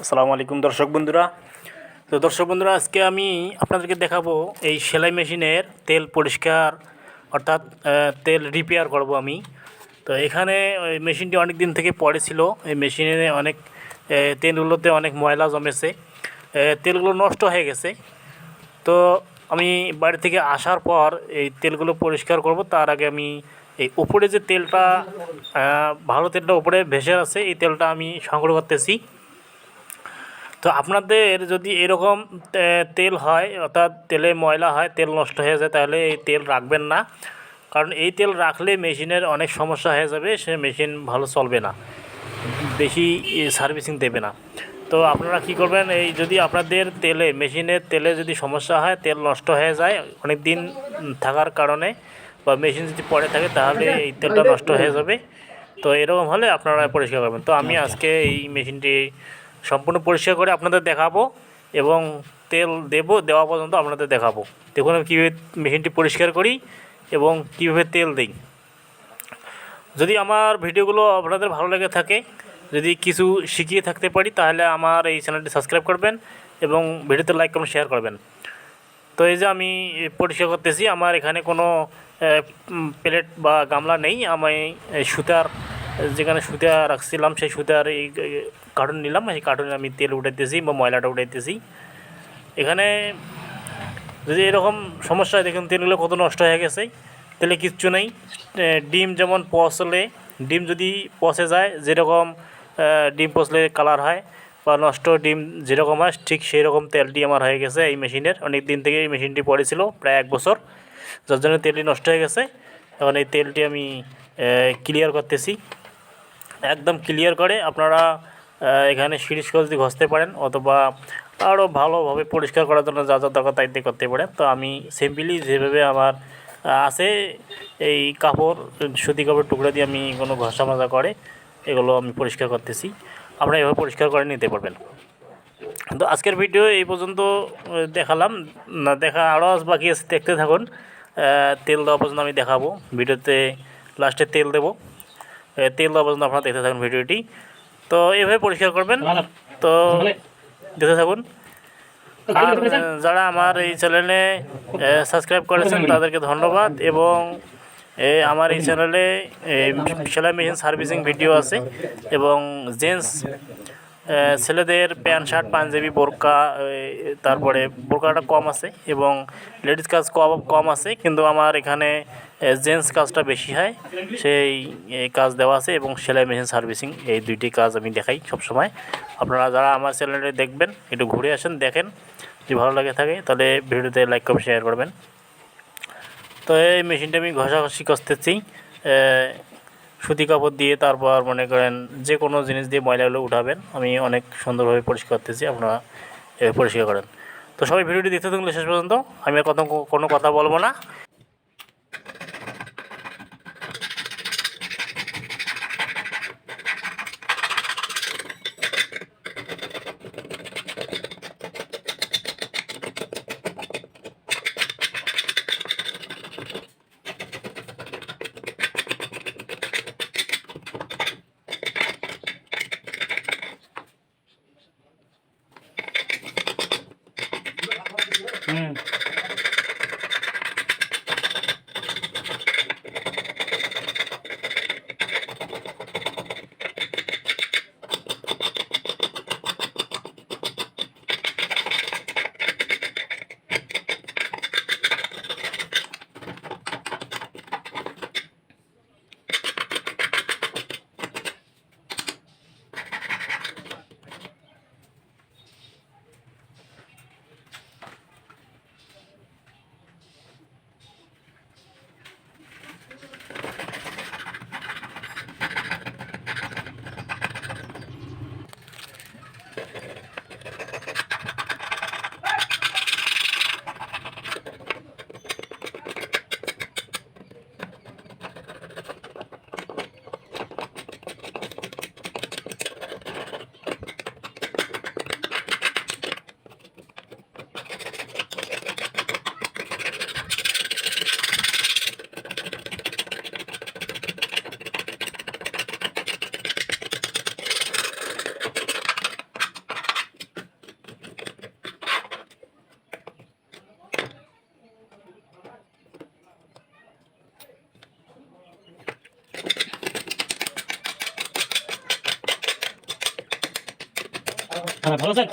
আসসালামু আলাইকুম দর্শক বন্ধুরা। তো দর্শক বন্ধুরা, আজকে আমি আপনাদেরকে দেখাবো এই সেলাই মেশিনের তেল পরিষ্কার, অর্থাৎ তেল রিপেয়ার করব আমি। তো এখানে ওই মেশিনটি অনেক দিন থেকে পড়ে ছিল। এই মেশিনে অনেক তেলগুলোতে অনেক ময়লা জমেছে। তেলগুলো নষ্ট হয়ে গেছে। তো আমি বাড়ি থেকে আসার পর এই তেলগুলো পরিষ্কার করব। তার আগে আমি এই উপরে যে তেলটা ভালো তেলটা উপরে ভেসে আছে এই তেলটা আমি সংগ্রহ করতেছি। তো আপনাদের যদি এরকম তেল হয়, অর্থাৎ তেলে ময়লা হয়, তেল নষ্ট হয়ে যায়, তাহলে এই তেল রাখবেন না। কারণ এই তেল রাখলে মেশিনের অনেক সমস্যা হয়ে যাবে, সে মেশিন ভালো চলবে না। বেশি সার্ভিসিং দেবে না। তো আপনারা কি করবেন, এই যদি আপনাদের তেলে, মেশিনের তেলে যদি সমস্যা হয়, তেল নষ্ট হয়ে যায়, অনেক দিন থাকার কারণে, বা মেশিন যদি পড়ে থাকে, তাহলে এই তেলটা নষ্ট হয়ে যাবে। তো এরকম হলে আপনারা পরিষ্কার করবেন। তো আমি আজকে এই মেশিনটি সম্পূর্ণ পরিষ্কার করে আপনাদের দেখাবো এবং তেল দেব, দেওয়া পর্যন্ত আপনাদের দেখাবো। দেখুন আমি কীভাবে মেশিনটি পরিষ্কার করি এবং কীভাবে তেল দিই। যদি আমার ভিডিওগুলো আপনাদের ভালো লেগে থাকে, যদি কিছু শিখিয়ে থাকতে পারি, তাহলে আমার এই চ্যানেলটি সাবস্ক্রাইব করবেন এবং ভিডিওতে লাইক, কমেন্ট, শেয়ার করবেন। তো এই যে আমি পরিষ্কার করতেছি, আমার এখানে কোনো প্লেট বা গামলা নেই। আমি সুতার, যেখানে সুতা রাখছিলাম, সেই সুতার এই কার্টুন নিলাম সেই কার্টুনে আমি তেল উঠাইতেছি বা ময়লাটা উঠাইতেছি। এখানে যদি এরকম সমস্যা হয়, দেখুন তেলগুলো কত নষ্ট হয়ে গেছে, তেলে কিচ্ছু নেই। ডিম যেমন পচলে, ডিম যদি পচে যায়, যেরকম ডিম পচলে কালার হয় বা নষ্ট ডিম যেরকম হয়, ঠিক সেই রকম তেলটি আমার হয়ে গেছে এই মেশিনের। অনেক দিন থেকে এই মেশিনটি পড়েছিল, প্রায় এক বছর। যার জন্য তেলটি নষ্ট হয়ে গেছে। এখন এই তেলটি আমি ক্লিয়ার করতেছি। একদম ক্লিয়ার করে আপনারা এখানে সিরিজ কল দিয়ে ঘষতে পারেন অথবা আরও ভালোভাবে পরিষ্কার করার জন্য যা যা দরকার তাই করতে পারেন। তো আমি সিম্পলি যেভাবে আমার আছে এই কাপড়, সুতি কাপড় টুকরা দিয়ে আমি কোনো ঘষা মাজা করে, এগুলো আমি পরিষ্কার করতেছি। আপনারা এভাবে পরিষ্কার করে নিতে পারবেন। তো আজকের ভিডিও এই পর্যন্ত দেখালাম। না, দেখা আরও বাকি আছে, দেখতে থাকুন। তেল দেওয়া পর্যন্ত আমি দেখাবো। ভিডিওতে লাস্টে তেল দেবো। তেল দেওয়া পর্যন্ত আপনারা দেখতে থাকুন ভিডিওটি। তো এভাবে পরিষ্কার করবেন। তো দেখে থাকুন। আর যারা আমার এই চ্যানেলে সাবস্ক্রাইব করেছেন তাদেরকে ধন্যবাদ। এবং আমার এই চ্যানেলে সেলাই মেশিন সার্ভিসিং ভিডিও আছে। এবং জেন্টস ছেলেদের প্যান্ট, শার্ট, পাঞ্জাবি, বোরকা তারপরে বোরকাটা কম আছে এবং লেডিস কাজ কম আছে, কিন্তু আমার এখানে জেন্টস কাজটা বেশি হয়। সেই কাজ দেওয়া আছে এবং সেলাই মেশিন সার্ভিসিং, এই দুইটি কাজ আমি দেখাই সবসময়। আপনারা যারা আমার চ্যানেলে দেখবেন, একটু ঘুরে আসেন, দেখেন। যদি ভালো লাগে থাকে, তাহলে ভিডিওতে লাইক, কমেন্ট শেয়ার করবেন। তো এই মেশিনটা আমি ঘষাঘষি করতেছি সুতি কাপড় দিয়ে তারপর মনে করেন যে কোনো জিনিস দিয়ে ময়লাগুলো উঠাবেন। আমি অনেক সুন্দরভাবে পরিষ্কার করতেছি, আপনারা পরিষ্কার করেন। তো সবাই ভিডিওটি দেখতে থাকলে শেষ পর্যন্ত, আমি আর কথা কোনো কথা বলব না। Mm. হ্যাঁ ভালো আছেন